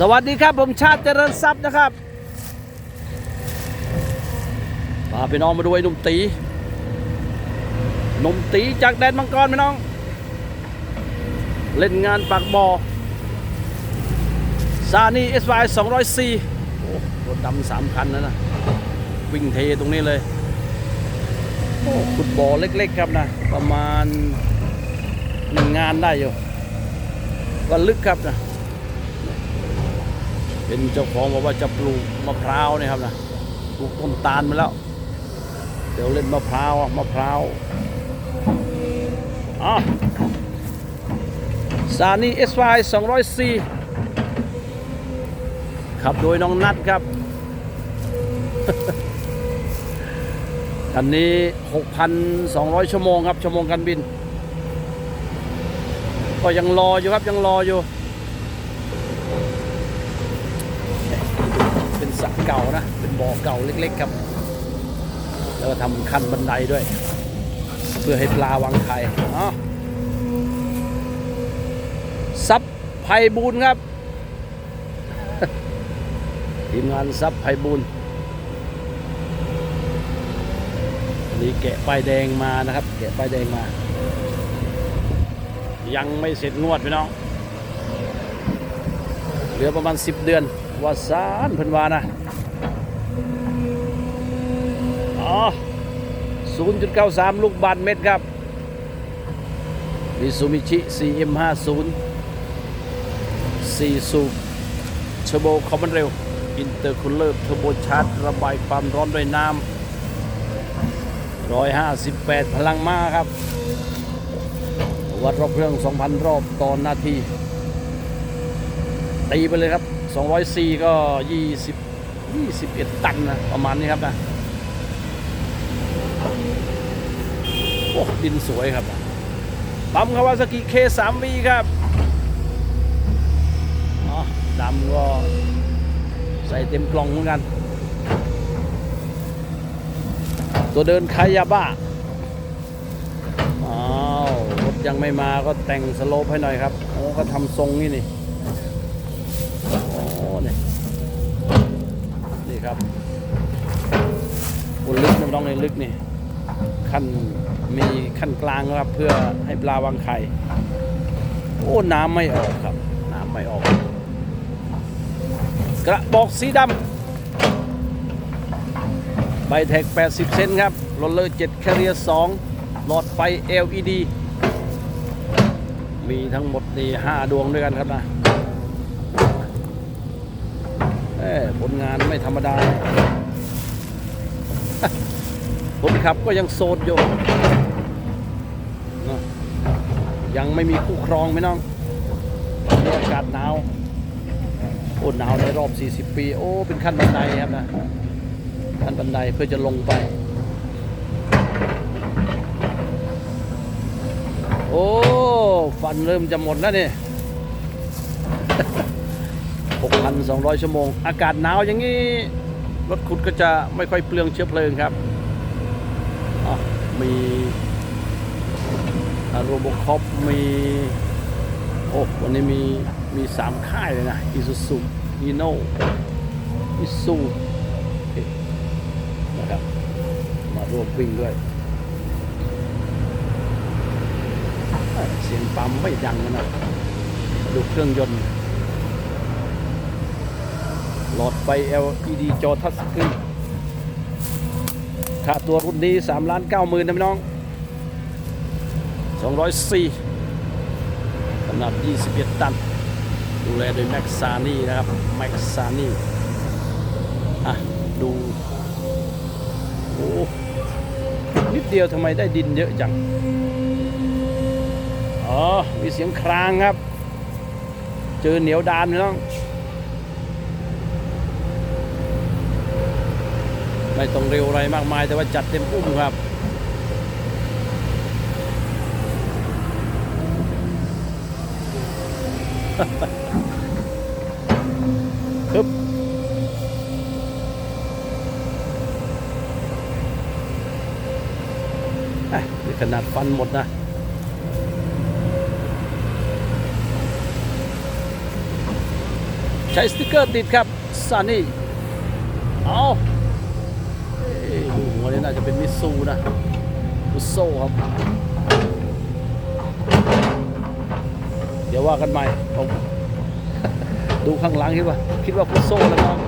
สวัสดีครับผมชาติเจริญทรัพย์นะครับพาพี่น้องมาดูไอ้นุ่มตีนุ่มตีจากแดนมังกรพี่น้อง เล่นงานปากบอซานี่เอสไวสองร้อยสี่รถดำสามคันนะนะวิ่งเทตรงนี้เลยโอ้ฟุตบอลเล็กๆครับนะ ประมาณหนึ่งงานได้อยู่ก็ลึกครับนะ เป็นเจ้าของบอกว่าจะปลูกมะพร้าวนี่ครับนะปลูกต้นตาลมาแล้ว เดี๋ยวเล่นมะพร้าวมะพร้าวอ๋อซานี่เอสไฟสองร้อยสี่ขับโดยน้องนัดครับอันนี้ 6,200 ชั่วโมงครับ ชั่วโมงการบิน ก็ยังรออยู่ครับ ยังรออยู่ เป็นส ระเก่านะ เป็นบ่อเก่าเล็กๆครับ แล้วก็ทำขั้นบันไดด้วย เพื่อให้ปลาวางไข่อ๋อซับไพบูลครับ ทีมงานซับไพบูลย์อันนี้แกะป้ายแดงมานะครับ แกะป้ายแดงมา ยังไม่เสร็จงวดพี่น้อง เหลือประมาณ 10 เดือน วาซานเพิ่นว่านะอ๋อ0.93 ลูกบาทเมตรครับมิซูมิชิ CM50 4 สูบเทอร์โบคอมมอนเร็ว อินเตอร์คูลเลอร์เทอร์โบชาร์จระบายความร้อนด้วยน้ำ158 พลังม้าครับ วัดรอบเครื่อง 2,000 รอบต่อนาที ตีไปเลยครับ 204ก็ 20 21 ตันนะประมาณนี้ครับนะโอ้ดินสวยครับปั๊มคาวาซากิ K3V ครับอ๋อดำก็ใส่เต็มกล่องเหมือนกัน ตัวเดินคายาบ้าอ้าว รถยังไม่มาก็แต่งสโลปให้หน่อยครับโอ้ก็ทำทรงนี่นี่ อ้นี่นี่ครับบนลึกน้ำร้องในลึกนี่ขั้นมีขั้นกลางครับ เพื่อให้ปลาวางไข่โอ้น้ำไม่ออกครับ น้ำไม่ออก กระบอกสีดำใบแท็ก 80 เซนครับโรลเลอร์7แคเรีย2หลอดไฟ LED มีทั้งหมดนี่5ดวงด้วยกันครับนะ ผลงานไม่ธรรมดาคนขับก็ยังโสดอยู่ ยังไม่มีคู่ครองไหมน้องอากาศหนาวโอ้หนาวในรอบ 40 ปี โอ้ เป็นขั้นบันไดครับนะ ขั้นบันไดเพื่อจะลงไป โอ้ ฟันเริ่มจะหมดแล้วเนี่ย 6,200 ชั่วโมง อากาศหนาวอย่างนี้ รถขุดก็จะไม่ค่อยเปลืองเชื้อเพลิงครับ มีโรบคอปมี โอ้ วันนี้มี มีสามค่ายเลยนะอิซูซุอีโนอิซูนะครับ มาร่วมวิ่งด้วย เสียงปั๊มไม่ดังนะ ดูเครื่องยนต์ หลอดไฟ LED จอทัชสกรีนค่าตัวรุ่นนี้3ล้าน9หมื่นนะพี่น้อง 204ขนาด 21 ตัน ดูแลโดยแม็กซานี่นะครับ แม็กซานี่อะ ดู โอ้นิดเดียวทำไมได้ดินเยอะจัง อ๋อ มีเสียงครางครับ เจอเหนียวดานพี่น้อง ไม่ต้องเร็วอะไรมากมาย แต่ว่าจัดเต็มอุ้มครับฮึบนี่ขนาดฟันหมดนะใช้สติกเกอร์ติดครับซานี่เอา หัวนี่น่าจะเป็นมิซูนะมิโซครับ เดี๋ยวว่ากันใหม่ผมดูข้างหลังคิดว่า คิดว่าพุโซแล้วน้อง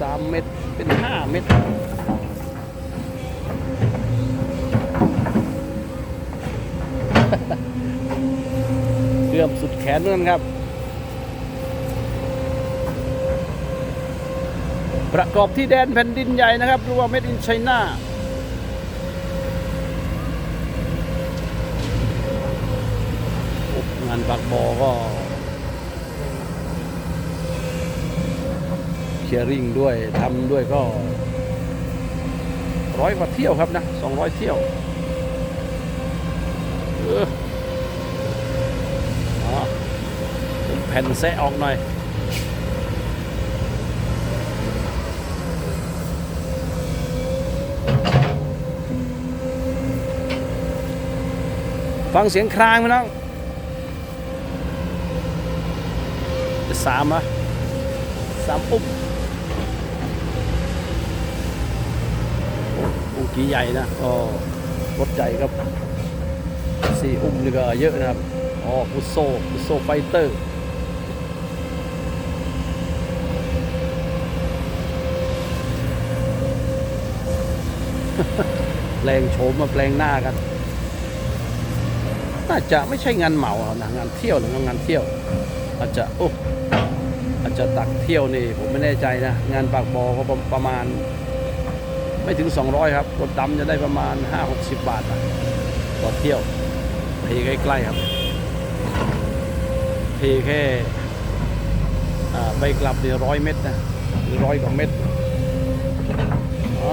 สามเม็ดเป็นห้าเม็ดเกือบสุดแขนนั่นครับ ประกอบที่แดนแผ่นดินใหญ่นะครับหรือว่า Made in China โอ้งานปากบอก็ เคลียริ่งด้วยทำด้วยก็ร้อยกว่าเที่ยวครับนะ200เที่ยวเอออ๋อเป็นแผ่นแซะออกหน่อยฟังเสียงครางไหมน้องสามอะสามปุ๊บโอ้โอ้ กี่ใหญ่นะก็รถใหญ่ครับสี่อุ้มนี่ก็เยอะนะครับอ๋อพุโซพุโซไฟเตอร์แปลงโฉมมาแปลงหน้ากัน น่าจะไม่ใช่งานเหมาหรอกนะงานเที่ยวหรืองานเที่ยว อาจจะโอ้อาจจะตักเที่ยวนี่ผมไม่แน่ใจนะ งานปากบอก็ประมาณ ไม่ถึง 200 ครับรถดำจะได้ประมาณ 5-60 บาทต่อเที่ยวเทใกล้ๆครับเทแค่ไปกลับเนี่ยร้อยเมตรนะหรือร้อยกว่าเมตรอ๋อ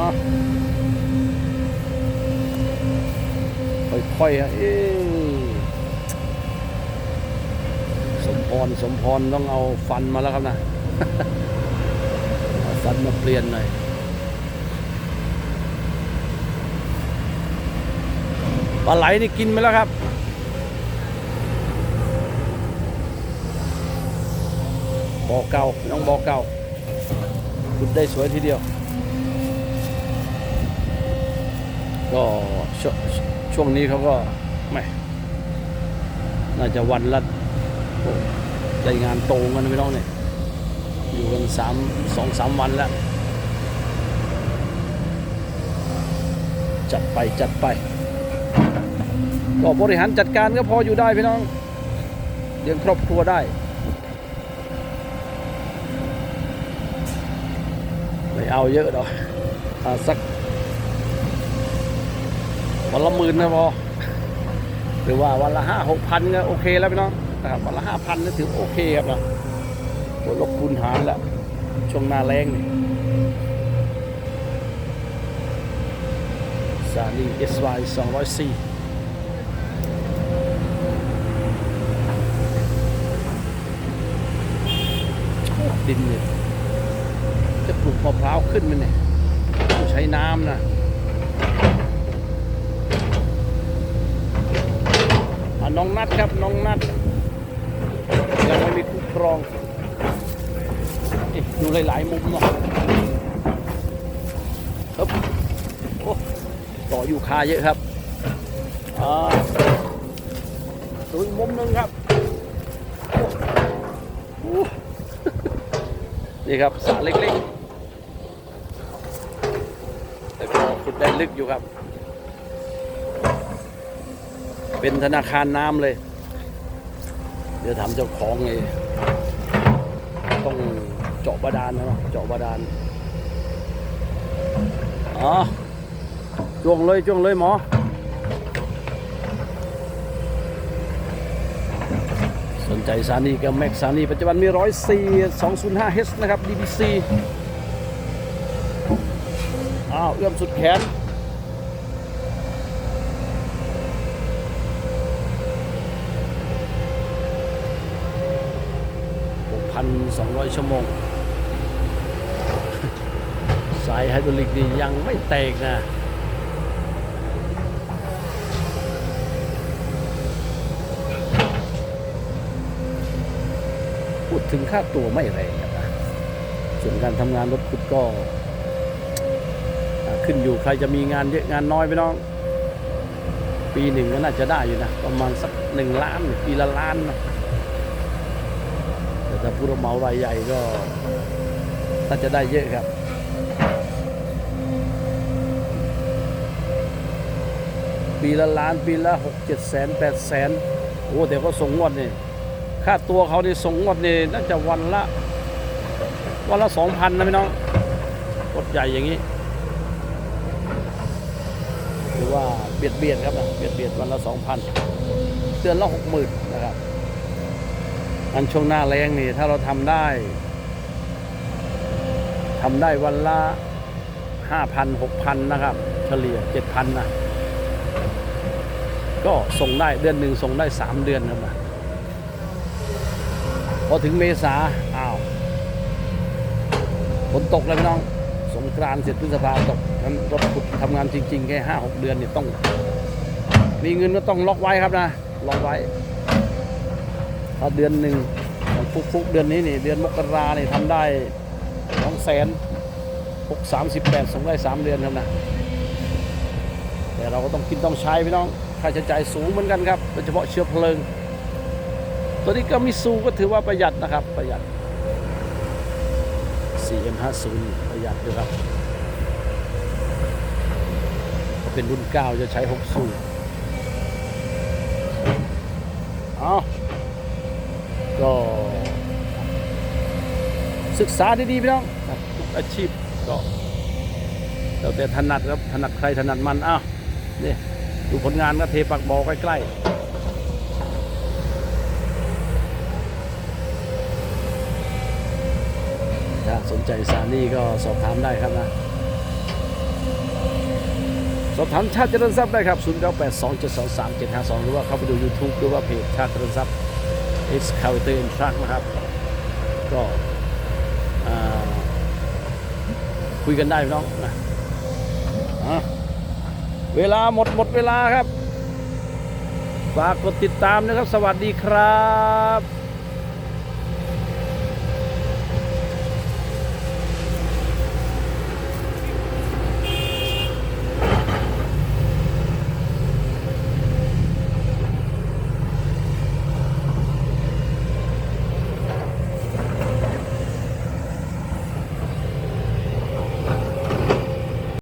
ค่อยๆฮะเอ๊ะสมพร สมพรต้องเอาฟันมาแล้วครับนะ ฟันมาเปลี่ยนหน่อย ลาไหลนี่กินไปแล้วครับ บ่อเก่าน้องบ่อเก่าขุดได้สวยทีเดียว ก็ชช่วงนี้เขาก็ไม่น่าจะวันละโอ้ได้งานโตกันนะพี่น้องเนี่ยอยู่กันสามสองสามวันแล้ว จัดไปจัดไป ก็บริหารจัดการก็พออยู่ได้พี่น้องเลี้ยงครอบครัวได้ไม่เอาเยอะหรอกอาสักวันละหมื่นนะพอหรือว่าวันละห้าหกพันก็โอเคแล้วพี่น้องนะครับวันละห้าพันก็ถือโอเคครับนะตัวลบคูณหารแล้วช่วงหน้าแรงนี่ซาลี SY 204 ดินเนี่ยจะปลูกมะพร้าวขึ้นมันเนี่ยต้องใช้น้ำนะอะน้องนัดครับน้องนัดยังไม่มีคู่ครองดูหลาย ๆ มุมเนาะครับโอ้ต่ออยู่คาเยอะครับอ่าดูมุมหนึ่งครับโอ้โห นี่ครับสระเล็กๆ แต่ก็ขุดได้ลึกอยู่ครับ เป็นธนาคารน้ำเลย เดี๋ยวถามเจ้าของเลยต้องเจาะบาดาลนะเนาะเจาะบาดาลอ๋อจ้วงเลยจ้วงเลยหมอ สน ใจซานีกับแม็กซานีปัจจุบันมี104 205 h นะครับ DBC อ้าวเอื้อมสุดแขนพันสอ1,200ชั่วโมง สายไฮดรอลิกนี่ยังไม่แตกนะ พูดถึงค่าตัวไม่แรงนะส่วนการทำงานรถขุดก็ ขึ้นอยู่ใครจะมีงานเยอะงานน้อยไปน้อง ปีหนึ่งก็น่าจะได้อยู่นะ ประมาณสักหนึ่งล้านปีละล้านนะแต่ถ้าผู้รับเหมารายใหญ่ก็น่าจะได้เยอะครับปีละล้านปีละหกเจ็ดแสนแปดแสนโอ้แต่เขาส่งงวดนี่ ค่าตัวเขานี่ส่งงวดนี่น่าจะวันละ วันละสองพันนะพี่น้องรถใหญ่อย่างนี้ถือว่าเบียดเบียดครับนะเบียดเบียดวันละสองพันเดือนละหกหมื่นนะครับ อันช่วงหน้าแรงนี่ถ้าเราทำได้ทำได้วันละห้าพันหกพันนะครับ เฉลี่ยเจ็ดพันนะ ก็ส่งได้เดือนหนึ่งส่งได้สามเดือนครับนะ อถึงเมษาอ้าวฝนตกเลยพี่น้อง สงกรานต์เสร็จพฤษภาตกนั้นรถขุดทำงานจริง ๆ แค่ห้าหกเดือนนี่ต้อง มีเงินก็ต้องล็อกไว้ครับนะ ล็อกไว้ถ้าเดือนหนึ่งฟุกๆเดือนนี้นี่ เดือนมกราเนี่ยทำได้สองแสนหกสามสิบแปดส่งได้สามเดือนครับนะ แต่เราก็ต้องกินต้องใช้พี่น้องค่าใช้จ่ายสูงเหมือนกันครับโดยเฉพาะเชื้อเพลิง ตัวนี้ก็มิซูก็ถือว่าประหยัดนะครับ ประหยัด CM50 ประหยัดด้วยครับ เป็นรุ่น 9 จะใช้6สูบเอาก็ศึกษาดีๆพี่น้องทุกอาชีพก็แล้วแต่ถนัดครับถนัดใครถนัดมันอ้าวนี่ดูผลงานก็เทปักบอใกล้ๆ ถ้าสนใจสานี่ก็สอบถามได้ครับนะ สอบถามชาติเจริญทรัพย์ได้ครับ 0 9 8 2 7 2 3 7 5 2 หรือว่าเข้าไปดู YouTube หรือว่าเพจชาติเจริญทรัพย์ X c a v a t o r Truck นะครับ ก็คุยกันได้น้องนะอะเวลาหมดหมดเวลาครับ ฝากกดติดตามนะครับ สวัสดีครับ